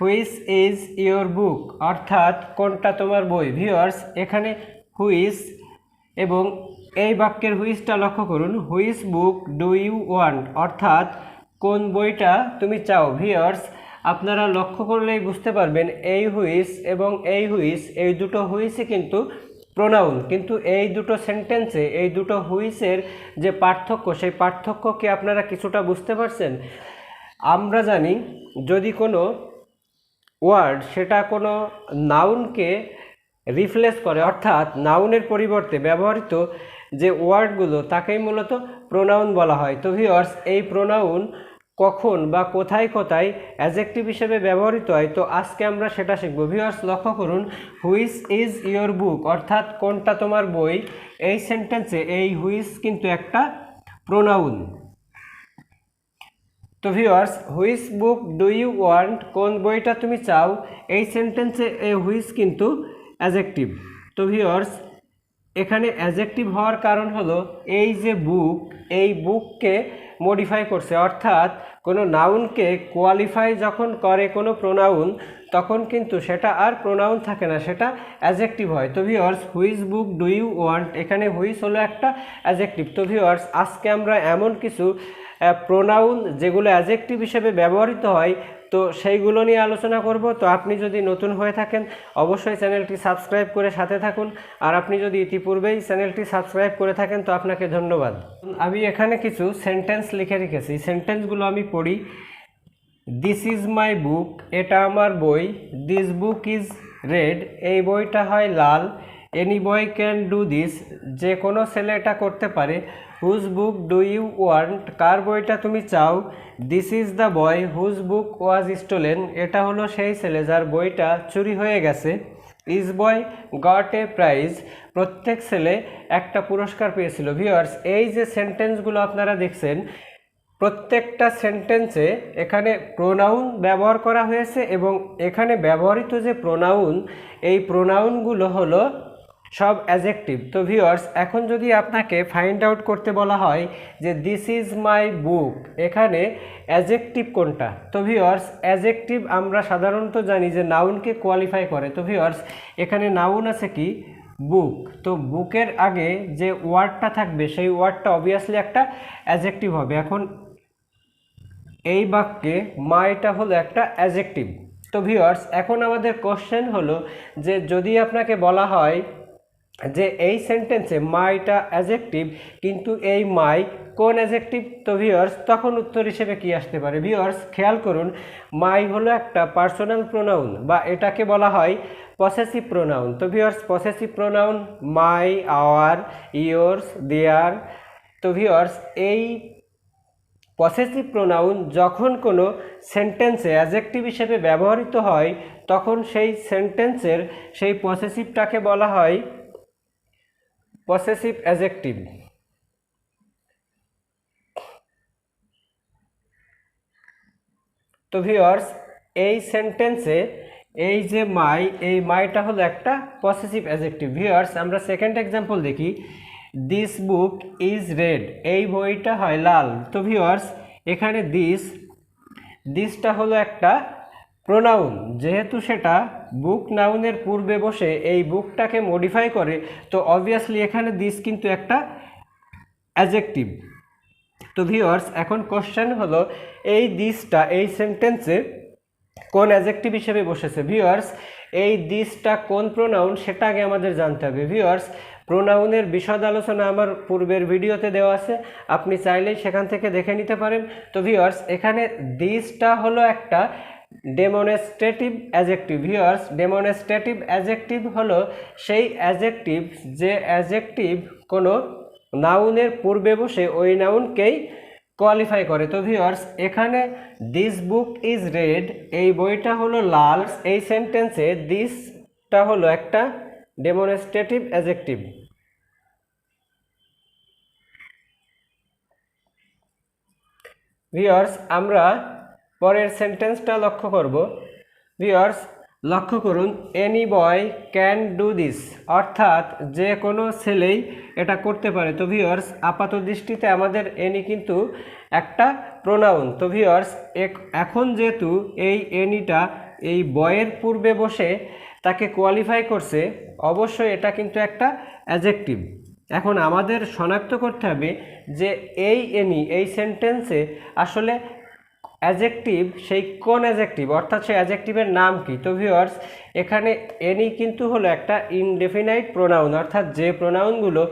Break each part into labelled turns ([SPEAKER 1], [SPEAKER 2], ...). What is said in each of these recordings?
[SPEAKER 1] হুইস is your book, অর্থাৎ কোনটা তোমার বই? ভিওয়ার্স এখানে হুইস এবং এই বাক্যের হুইসটা লক্ষ্য করুন। হুইস বুক ডু ইউ ওয়ান্ট, অর্থাৎ কোন বইটা তুমি চাও? ভিওয়ার্স আপনারা লক্ষ্য করলেই বুঝতে পারবেন, এই হুইস এবং এই হুইস, এই দুটো হুইসই কিন্তু প্রোনাউন, কিন্তু এই দুটো সেন্টেন্সে, এই দুটো হুইসের যে পার্থক্য, সেই পার্থক্য কি আপনারা কিছুটা বুঝতে পারছেন? আমরা জানি, যদি কোনো ওয়ার্ড সেটা কোনো নাউনকে রিপ্লেস করে, অর্থাৎ নাউনের পরিবর্তে ব্যবহৃত যে ওয়ার্ডগুলো, তাকেই মূলত প্রোনাউন বলা হয়। তো ভিওর্স এই প্রোনাউন কখন বা কোথায় কোথায় অ্যাজেক্টিভ হিসেবে ব্যবহৃত হয়, তো আজকে আমরা সেটা শিখব। ভিওর্স লক্ষ্য করুন হুইস ইজ ইয়োর বুক অর্থাৎ কোনটা তোমার বই? এই সেন্টেন্সে এই হুইস কিন্তু একটা প্রোনাউন তো ভিওয়ার্স হুইস বুক ডু ইউ ওয়ান্ট কোন বইটা তুমি চাও? এই সেন্টেন্সে হুইস কিন্তু অ্যাজেক্টিভ তো ভিওয়ার্স এখানে অ্যাজেক্টিভ হওয়ার কারণ হলো এই যে বুক এই বুককে মডিফাই করছে। অর্থাৎ কোনো নাউনকে কোয়ালিফাই যখন করে কোনো প্রোনাউন তখন কিন্তু সেটা আর প্রোনাউন থাকে না, সেটা অ্যাজেক্টিভ হয়। তো ভিওয়ার্স হুইস বুক ডু ইউ ওয়ান্ট এখানে হুইস হলো একটা অ্যাজেক্টিভ তো ভিওয়ার্স আজকে আমরা এমন কিছু প্রোনাউন যেগুলো অ্যাজেক্টিভ হিসেবে ব্যবহৃত হয়, তো সেইগুলো নিয়ে আলোচনা করব। তো আপনি যদি নতুন হয়ে থাকেন, অবশ্যই চ্যানেলটি সাবস্ক্রাইব করে সাথে থাকুন। আর আপনি যদি ইতিপূর্বেই চ্যানেলটি সাবস্ক্রাইব করে থাকেন, তো আপনাকে ধন্যবাদ। আমি এখানে কিছু সেন্টেন্স লিখে রেখেছি। সেন্টেন্সগুলো আমি পড়ি। দিস ইজ মাই বুক এটা আমার বই। দিস বুক ইজ রেড এই বইটা হয় লাল। Any boy can do this যে কোনো ছেলে এটা করতে পারে। Whose book do you want কার বইটা তুমি চাও? This is the boy whose book was stolen এটা হলো সেই ছেলে যার বইটা চুরি হয়ে গেছে। Each boy got a prize প্রত্যেক ছেলে একটা পুরস্কার পেয়েছিল। ভিওয়ার্স এই যে সেন্টেন্সগুলো আপনারা দেখছেন, প্রত্যেকটা সেন্টেন্সে এখানে প্রোনাউন ব্যবহার করা হয়েছে এবং এখানে ব্যবহৃত যে প্রোনাউন এই প্রোনাউনগুলো হলো সব অ্যাজেক্টিভ তো ভিওয়ার্স এখন যদি আপনাকে ফাইন্ড আউট করতে বলা হয় যে দিস ইজ মাই বুক এখানে অ্যাজেক্টিভ কোনটা? তো ভিওয়ার্স অ্যাজেক্টিভ আমরা সাধারণত জানি যে নাউনকে কোয়ালিফাই করে। তো ভিওয়ার্স এখানে নাউন আছে কি? বুক তো বুকের আগে যে ওয়ার্ডটা থাকবে, সেই ওয়ার্ডটা অবভিয়াসলি একটা অ্যাজেক্টিভ হবে। এখন এই বাক্যে মাইটা হলো একটা অ্যাজেক্টিভ তো ভিওয়ার্স এখন আমাদের কোশ্চেন হলো যে যদি আপনাকে বলা হয় যে এই সেন্টেন্সে মাইটা অ্যাজেক্টিভ কিন্তু এই মাই কোন অ্যাজেক্টিভ তো ভিওয়ার্স তখন উত্তর হিসেবে কি আসতে পারে? ভিওয়ার্স খেয়াল করুন মাই হলো একটা পার্সোনাল প্রোনাউন বা এটাকে বলা হয় পসেসিভ প্রোনাউন তো viewers possessive pronoun my our yours their তো ভিওয়ার্স এই পসেসিভ প্রোনাউন যখন কোনো সেন্টেন্সে অ্যাজেক্টিভ হিসেবে ব্যবহৃত হয়, তখন সেই সেন্টেন্সের সেই পসেসিভটাকে বলা হয় পসেসিভ অ্যাজেক্টিভ তো ভিওয়ার্স এই সেন্টেন্সে এই যে মাই এই মাইটা হলো একটা পসেসিভ অ্যাজেক্টিভ ভিওয়ার্স আমরা সেকেন্ড এক্সাম্পল দেখি। দিস বুক ইজ রেড এই বইটা হয় লাল। তো ভিওয়ার্স এখানে দিস দিসটা হলো একটা প্রোনাউন যেহেতু সেটা বুক নাউনের পূর্বে বসে এই বুকটাকে মডিফাই করে, তো অবভিয়াসলি এখানে দিস কিন্তু একটা অ্যাজেক্টিভ তো ভিওয়ার্স এখন কোশ্চেন হলো, এই দিসটা এই সেন্টেন্সে কোন অ্যাজেক্টিভ হিসেবে বসেছে? ভিওয়ার্স এই দিসটা কোন প্রোনাউন সেটা আগে আমাদের জানতে হবে। ভিওয়ার্স প্রোনাউনের বিশদ আলোচনা আমার পূর্বের ভিডিওতে দেওয়া আছে। আপনি চাইলেই সেখান থেকে দেখে নিতে পারেন। তো ভিওয়ার্স এখানে দিসটা হলো একটা demonstrative adjective viewers demonstrative adjective হলো সেই অ্যাজেক্টিভ যে অ্যাজেক্টিভ কোনো নাউনের পূর্বে বসে ওই নাউনকেই কোয়ালিফাই করে। তো ভিওয়ার্স এখানে দিস বুক ইজ রেড এই বইটা হলো লাল, এই সেন্টেন্সে দিসটা হলো একটা ডেমনস্ট্রেটিভ অ্যাজেক্টিভ ভিওয়ার্স আমরা পরের সেন্টেন্সটা লক্ষ্য করব। ভিওয়ার্স লক্ষ্য করুন any boy can do this অর্থাৎ যে কোনো ছেলেই এটা করতে পারে। তো ভিওয়ার্স আপাত দৃষ্টিতে আমাদের এনি কিন্তু একটা প্রোনাউন তো ভিওয়ার্স এখন যেহেতু এই এনিটা এই বয়ের পূর্বে বসে তাকে কোয়ালিফাই করছে, অবশ্যই এটা কিন্তু একটা অ্যাজেক্টিভ এখন আমাদের শনাক্ত করতে হবে যে এই এনি এই সেন্টেন্সে আসলে অ্যাজেক্টিভ, সেই কোন অ্যাজেক্টিভ? অর্থাৎ সেই অ্যাজেক্টিভের নাম কি? তো ভিউয়ার্স এখানে এনি কিন্তু হলো একটা ইনডেফিনাইট প্রোনাউন অর্থাৎ যে প্রোনাউনগুলো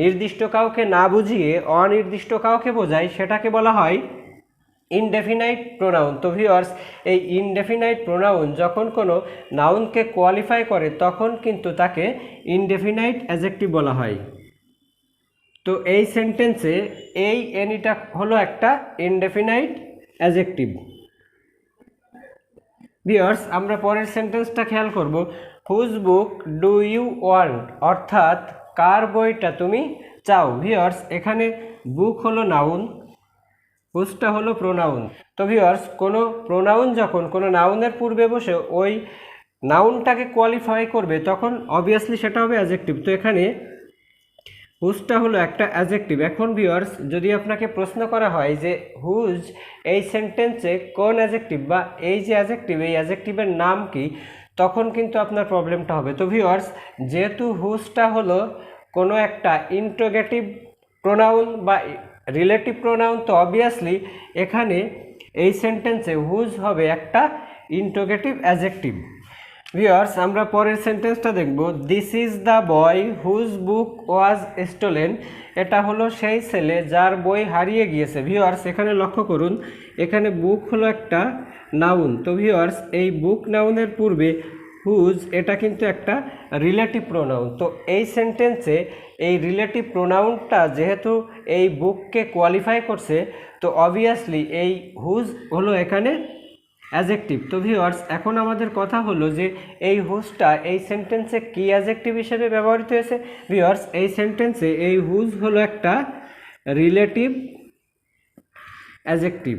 [SPEAKER 1] নির্দিষ্ট কাউকে না বুঝিয়ে অনির্দিষ্ট কাউকে বোঝায়, সেটাকে বলা হয় ইনডেফিনাইট প্রোনাউন তো ভিউয়ার্স এই ইনডেফিনাইট প্রোনাউন যখন কোনো নাউনকে কোয়ালিফাই করে, তখন কিন্তু তাকে ইনডেফিনাইট অ্যাজেক্টিভ বলা হয়। তো এই সেন্টেন্সে এই এনিটা হলো একটা ইনডেফিনাইট অ্যাজেক্টিভ বিয়ার্স আমরা পরের সেন্টেন্সটা খেয়াল করব। Whose book do you want অর্থাৎ, কার বইটা তুমি চাও? ভিওর্স এখানে বুক হলো নাউন হুজটা হলো প্রোনাউন তো ভিওর্স কোনো প্রোনাউন যখন, কোনো নাউনের পূর্বে বসে ওই নাউনটাকে কোয়ালিফাই করবে, তখন অবভিয়াসলি সেটা হবে অ্যাজেক্টিভ তো এখানে হুজটা হলো একটা অ্যাজেক্টিভ এখন ভিউয়ার্স যদি আপনাকে প্রশ্ন করা হয় যে, হুজ, এই সেন্টেন্সে কোন অ্যাজেক্টিভ বা এই যে অ্যাজেক্টিভ এই অ্যাজেক্টিভের নাম কি? তখন কিন্তু আপনার প্রবলেমটা হবে। তো ভিউয়ার্স যেহেতু হুজটা হলো কোনো একটা ইন্টোগেটিভ প্রোনাউন বা রিলেটিভ প্রোনাউন তো অবভিয়াসলি এখানে এই সেন্টেন্সে হুজ হবে একটা ইন্টোগেটিভ অ্যাজেক্টিভ ভিওয়ার্স আমরা পরের সেন্টেন্সটা দেখব। This is the boy whose book was stolen এটা হলো সেই ছেলে যার বই হারিয়ে গিয়েছে। ভিওয়ার্স এখানে লক্ষ্য করুন, এখানে বুক হলো একটা নাউন তো ভিওয়ার্স এই বুক নাউনের পূর্বে হুজ এটা কিন্তু একটা রিলেটিভ প্রোনাউন তো এই সেন্টেন্সে এই রিলেটিভ প্রোনাউনটা যেহেতু এই বুককে কোয়ালিফাই করছে, তো অবভিয়াসলি এই হুজ হলো এখানে অ্যাজেক্টিভ তো ভিওয়ার্স এখন আমাদের কথা হলো যে এই হুজটা এই সেন্টেন্সে কি অ্যাজেক্টিভ হিসেবে ব্যবহৃত হয়েছে? ভিওয়ার্স এই সেন্টেন্সে এই হুজ হলো একটা রিলেটিভ অ্যাজেক্টিভ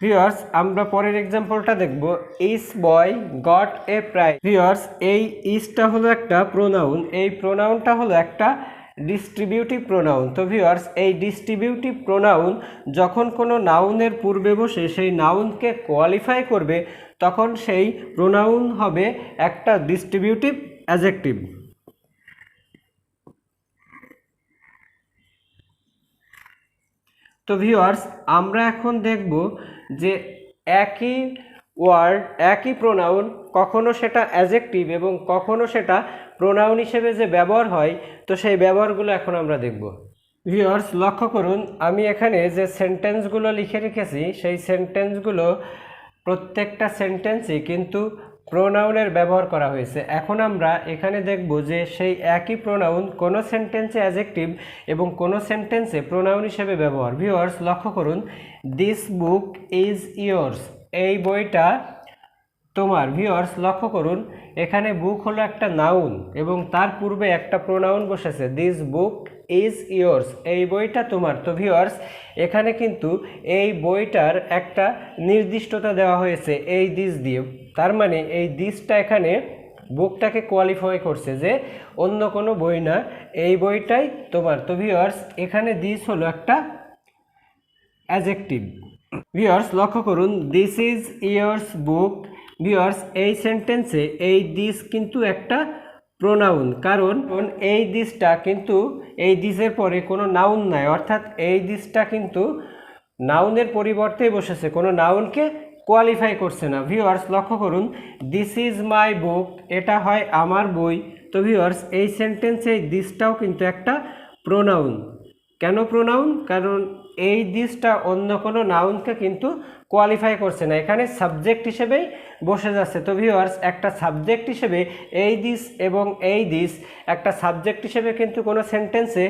[SPEAKER 1] ভিওয়ার্স আমরা পরের এক্সাম্পলটা দেখব। Each boy got a prize viewers এই ইসটা হলো একটা প্রোনাউন এই প্রোনাউনটা হলো একটা ডিস্ট্রিবিউটিভ প্রোনাউন তো ভিওয়ার্স এই ডিস্ট্রিবিউটিভ প্রোনাউন যখন কোনো নাউনের পূর্বে বসে, সেই নাউনকে কোয়ালিফাই করবে, তখন সেই প্রোনাউন হবে একটা ডিস্ট্রিবিউটিভ অ্যাজেক্টিভ তো ভিউয়ার্স আমরা এখন দেখব যে একই ওয়ার্ড একই প্রোনাউন কখনো সেটা অ্যাজেক্টিভ এবং কখনো সেটা প্রোনাউন হিসেবে যে ব্যবহার হয়, তো সেই ব্যবহারগুলো এখন আমরা দেখব। ভিউয়ার্স লক্ষ্য করুন, আমি এখানে যে সেন্টেন্সগুলো লিখে রেখেছি, সেই সেন্টেন্সগুলো প্রত্যেকটা সেন্টেন্সই কিন্তু প্রোনাউনের ব্যবহার করা হয়েছে। এখন আমরা এখানে দেখব যে সেই একই প্রোনাউন কোনো সেন্টেন্সে অ্যাজেক্টিভ এবং কোনো সেন্টেন্সে প্রোনাউন হিসেবে ব্যবহার। ভিউয়ার্স লক্ষ্য করুন দিস বুক ইজ ইয়োর্স এই বইটা তোমার ভিওর্স লক্ষ্য করুন, এখানে বুক হলো একটা নাউন এবং তার পূর্বে একটা প্রোনাউন বসেছে দিস বুক ইজ ইয়োর্স এই বইটা তোমার, তো ভিউয়ার্স এখানে কিন্তু এই বইটার একটা নির্দিষ্টতা দেওয়া হয়েছে, এই দিস দিয়ে। তার মানে এই দিসটা এখানে বুকটাকে কোয়ালিফাই করছে যে অন্য কোনো বই না, এই বইটাই তোমার, তো ভিউয়ার্স এখানে দিস হলো একটা অ্যাজেক্টিভ ভিউয়ার্স লক্ষ্য করুন this is yours book viewers এই সেন্টেন্সে এই দিস কিন্তু একটা প্রোনাউন কারণ, এই দিসটা কিন্তু, এই দিসের পরে কোনো নাউন নাই। অর্থাৎ, এই দিসটা কিন্তু নাউনের পরিবর্তে বসেছে। কোনো নাউনকে কোয়ালিফাই করছে না। ভিউয়ার্স লক্ষ্য করুন দিস ইজ মাই বুক এটা হয় আমার বই। তো ভিউয়ার্স এই সেন্টেন্সে এই দিসটাও কিন্তু একটা প্রোনাউন কেন প্রোনাউন কারণ এই দিসটা অন্য কোনো নাউনকে কিন্তু কোয়ালিফাই করছে না। এখানে সাবজেক্ট হিসেবেই বসে যাচ্ছে। তো ভিউয়ার্স একটা সাবজেক্ট হিসেবে এই দিস এবং এই দিস একটা সাবজেক্ট হিসেবে কিন্তু কোনো সেন্টেন্সে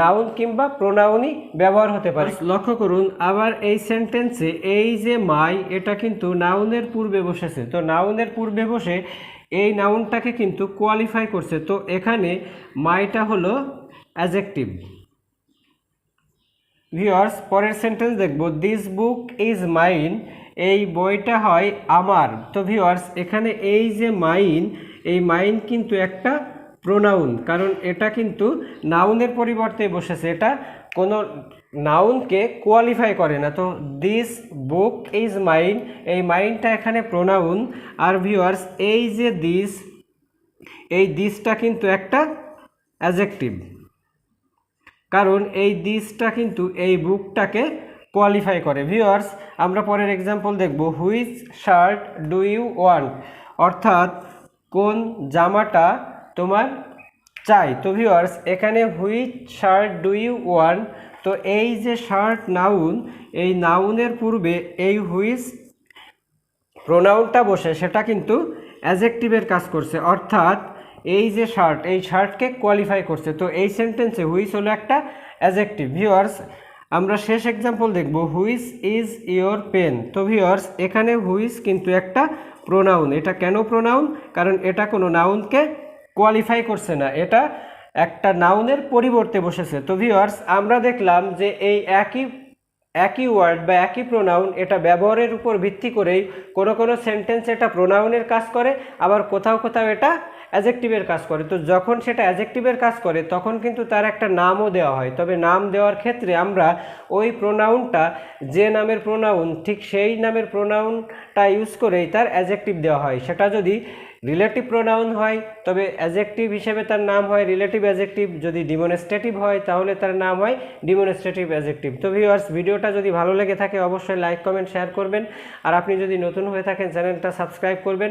[SPEAKER 1] নাউন কিংবা প্রোনাউনই ব্যবহার হতে পারে। লক্ষ্য করুন, আবার এই সেন্টেন্সে এই যে মাই এটা কিন্তু নাউনের পূর্বে বসেছে। তো নাউনের পূর্বে বসে এই নাউনটাকে কিন্তু কোয়ালিফাই করছে। তো এখানে মাইটা হলো অ্যাজেক্টিভ ভিওর্স পরের সেন্টেন্স দেখব। দিস বুক ইজ মাইন এই বইটা হয় আমার। তো ভিওর্স এখানে এই যে মাইন এই মাইন কিন্তু একটা প্রোনাউন কারণ এটা কিন্তু নাউনের পরিবর্তে বসেছে। এটা কোনো নাউনকে কোয়ালিফাই করে না। তো দিস বুক ইজ মাইন এই মাইনটা এখানে প্রোনাউন আর ভিউয়ার্স, এই যে দিস এই দিসটা কিন্তু একটা অ্যাজেক্টিভ কারণ এই দিসটা কিন্তু এই বুকটাকে কোয়ালিফাই করে। ভিউয়ার্স আমরা পরের এক্সাম্পল দেখব। Which shirt do you want অর্থাৎ কোন জামাটা তোমার চাই? তো ভিউয়ার্স এখানে which shirt do you want তো এই যে শার্ট নাউন এই নাউনের পূর্বে এই হুইচ প্রোনাউনটা বসে, সেটা কিন্তু অ্যাজেক্টিভের কাজ করছে। অর্থাৎ এই যে শার্ট এই শার্টকে কোয়ালিফাই করছে। তো এই সেন্টেন্সে হুইস হলো একটা অ্যাজেক্টিভ ভিওয়ার্স আমরা শেষ এক্সাম্পল দেখব। হুইস ইজ ইয়োর পেন তো ভিওয়ার্স এখানে হুইস কিন্তু একটা প্রোনাউন এটা কেন প্রোনাউন কারণ এটা কোনো নাউনকে কোয়ালিফাই করছে না। এটা একটা নাউনের পরিবর্তে বসেছে। তো ভিওয়ার্স আমরা দেখলাম যে এই একই একই ওয়ার্ড বা একই প্রোনাউন এটা ব্যবহারের উপর ভিত্তি করেই কোনো কোনো সেন্টেন্স এটা প্রোনাউনের কাজ করে, আবার কোথাও কোথাও এটা অ্যাজেক্টিভের কাজ করে। তো যখন সেটা অ্যাজেক্টিভের কাজ করে, তখন কিন্তু তার একটা নামও দেওয়া হয়। তবে নাম দেওয়ার ক্ষেত্রে আমরা ওই প্রোনাউনটা যে নামের প্রোনাউন ঠিক সেই নামের প্রোনাউনটা ইউজ করেই তার অ্যাজেক্টিভ দেওয়া হয়। সেটা যদি রিলেটিভ প্রোনাউন হয়, তবে অ্যাজেক্টিভ হিসেবে তার নাম হয় রিলেটিভ অ্যাজেক্টিভ যদি ডিমনস্ট্রেটিভ হয়, তাহলে তার নাম হয় ডিমনস্ট্রেটিভ অ্যাজেক্টিভ তো ভিউয়ার্স ভিডিওটা যদি ভালো লেগে থাকে, অবশ্যই লাইক কমেন্ট শেয়ার করবেন। আর আপনি যদি নতুন হয়ে থাকেন, চ্যানেলটা সাবস্ক্রাইব করবেন।